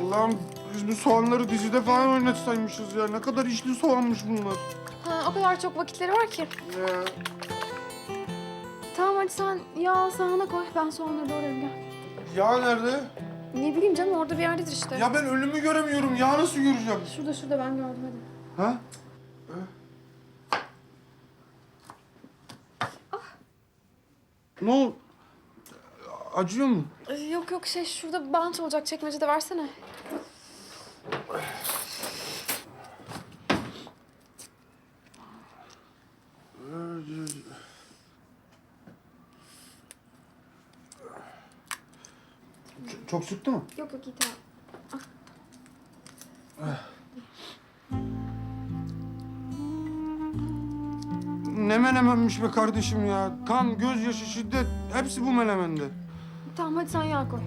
Allah'ım biz bu soğanları dizide falan oynatsaymışız ya. Ne kadar işli soğanmış bunlar. Ha, o kadar çok vakitleri var ki. Ya. Tamam hadi sen yağ sahana koy. Ben soğanları doğrayayım gel. Yağ nerede? Ne bileyim canım orada bir yerdedir işte. Ya ben önümü göremiyorum. Yağ nasıl göreceğim? Şurada şurada ben gördüm hadi. Ha? Ah. Ne oldu? Acıyor mu? Ee, Yok yok şey şurada bant olacak çekmecede versene. Ç- çok sıktı mı? Yok yok iyi tamam. Ne menemenmiş be kardeşim ya. Kan, gözyaşı, şiddet hepsi bu menemende. Tamam hadi sen yağ koy.